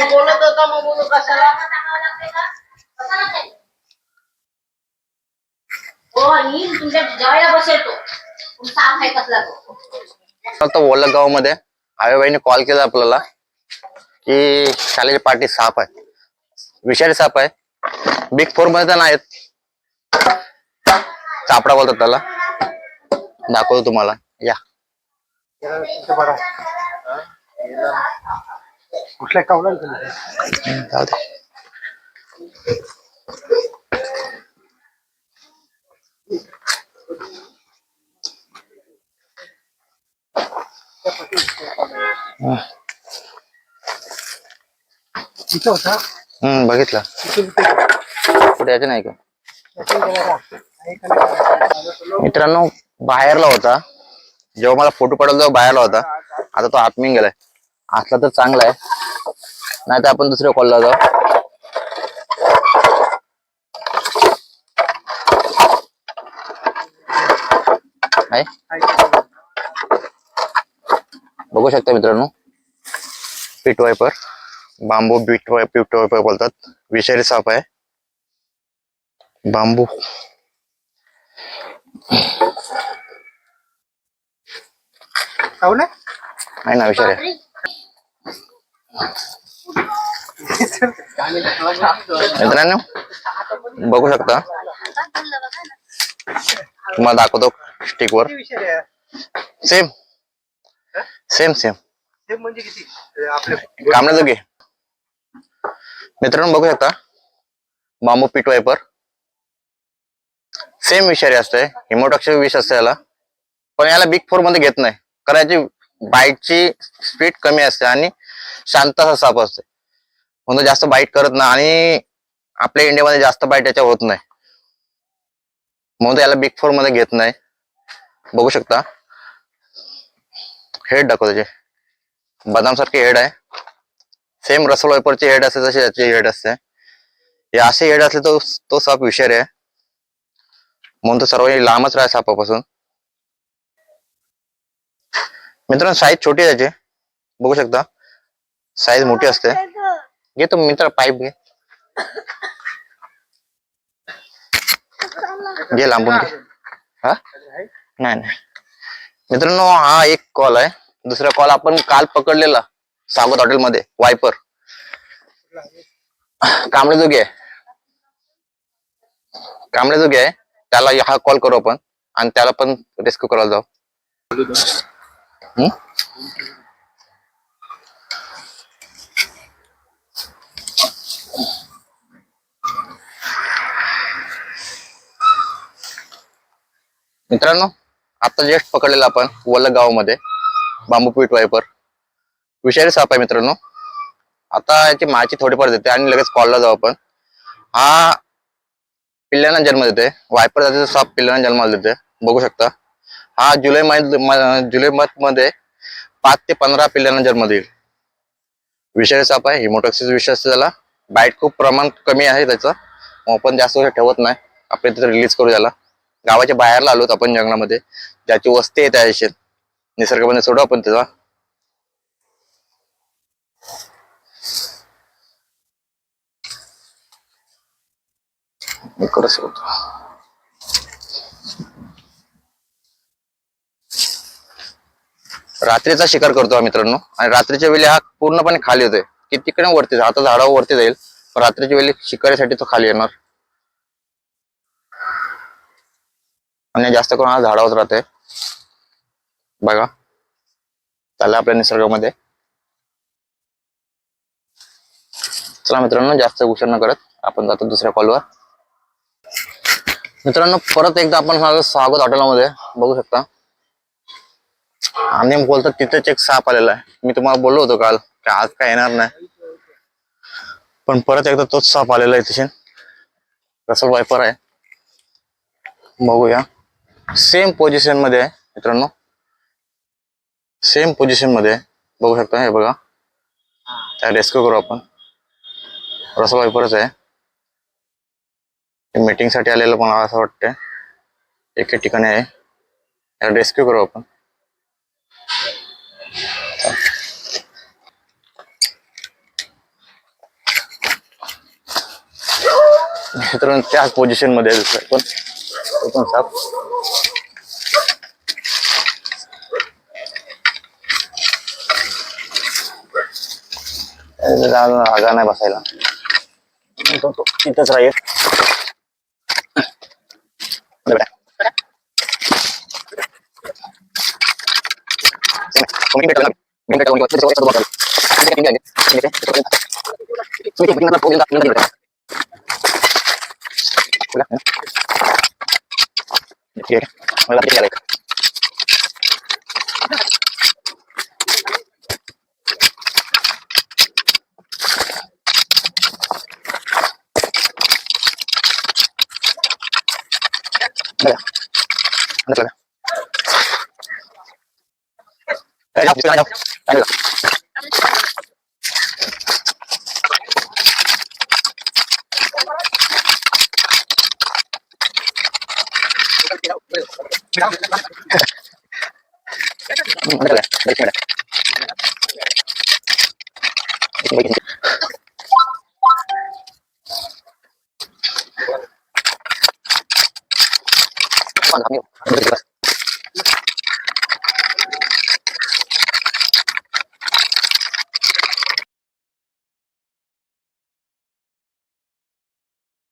तू बोलत तो तुमचा आम फक्त गावमध्ये आवेबाईने कॉल केला आपल्याला की शालेय पार्टी साप आहे. विषारी साप आहे. बिग फोरमध्ये त्यांना आहेत सापडा बोलतात त्याला. दाखवतो तुम्हाला. या. कुठल्या कावला जाऊ दे. तिथं होता? हम्म बघितलं. तिथे तिथे कुठे नाही का? मित्रांनो बाहेरला होता. जेव्हा मला फोटो पडला तेव्हा बाहेरला होता. आता तो आतमी गेलाय. असला तर चांगला आहे. नाही तर आपण दुसऱ्या कॉलला जाऊ? बघू शकता मित्रांनो. पीट वायपर बांबू बीट वाय पीट वायपर बोलतात. विषारी साप आहे. बांबू? आहे ना विषारी. मित्रांनो बघू शकता. तुम्हाला दाखवतो स्टिक वर. सेम सेम सेम ते म्हणजे मित्रांनो बघू शकता. बांबू पीठ वायपर सेम विषारी असते हिमोटॉक्सिक विष असते याला. पण याला बिग फोरमध्ये घेत नाही. कारण याची स्पीड कमी असते आणि शांत असा साप असते म्हणून जास्त बाईट करत नाही आणि आपल्या इंडियामध्ये जास्त बाईट याच्या होत नाही. म्हणून याला बिग फोरमध्ये घेत नाही. बघू शकता. हेड दाखव त्याचे. बदाम सारखे हेड आहे सेम रसल वायपरची हेड असते तशी याची हेड असते. हे असे हेड असले तो तो साप विषारी आहे. म्हणून तो सर्वांनी लांबच राहा सापापासून. मित्रांनो साईज छोटी त्याची. बघू शकता. साईज मोठी असते. घे तो मित्र पाईप घे. घे लांबून घे. हा? नाही नाही. मित्रांनो हा एक कॉल आहे. दुसरा कॉल आपण काल पकडलेला सावत हॉटेलमध्ये वायपर कांबळे जोगी आहे. कांबळे जोगी आहे. त्याला हा कॉल करू आपण. आणि त्याला पण रेस्क्यू करायला जाऊ. मित्रांनो आता जस्ट पकडलेला आपण वल्लगाव गावामध्ये बांबू पीठ वायपर विषारी साप आहे मित्रांनो. आता याची माची थोडीफार देते आणि लगेच कॉलला जाऊ आपण. हा पिल्लांना जन्म देते. वायपर जातीचा साप पिल्लांना जन्माला देते. बघू शकता. हा जुलै महिन्यात जुलै मंथमध्ये पाच ते पंधरा पिल्लांना जन्म देईल. विषारी साप आहे हिमोटॉक्सिस विषय झाला. त्याला बाईट खूप प्रमाण कमी आहे त्याचं. मग आपण जास्त ठेवत नाही. आपण तिथे रिलीज करू त्याला. गावाच्या बाहेरला आलोत आपण जंगलामध्ये. ज्याची वस्ती आहे त्या दिशेत. निसर्गामध्ये सोडू आपण त्याचा इकडं सोडतो रात्रीचा शिकार करतो हा मित्रांनो. आणि रात्रीच्या वेळी हा पूर्णपणे खाली होतोय. की तिकडे वरती आता झाडावर वरती जाईल. पण रात्रीच्या वेळी शिकारीसाठी तो खाली येणार. आणि जास्त करून हा झाडावर राहते बघा. चाललं आपल्या निसर्गामध्ये. चला मित्रांनो जास्त उशीर न करत आपण जातो दुसऱ्या कॉलवर मित्रांनो परत एकदा आपण माझं स्वागत हॉटेलमध्ये बघू शकता. आणि बोलतात तिथेच एक साप आलेला आहे. मी तुम्हाला बोललो होतो काल की आज काय येणार नाही. पण परत एकदा तोच साप आलेला आहे तिथे कसं वायपर आहे. बघूया. सेम पोझिशनमध्ये आहे मित्रांनो. सेम पोझिशनमध्ये बघू शकता हे बघा. त्या रेस्क्यू करू आपण. रसा वायपरच आहे. मीटिंगसाठी आलेलं पण असं वाटतंय. एक ठिकाणी आहे. त्याला रेस्क्यू करू आपण. मित्रांनो त्याच पोझिशनमध्ये पण तो पण साप जागा नाही बसायला तिथंच राहील ठीक आहे అట్లాగా అట్లాగా అట్లాగా అట్లాగా Panglakamyo.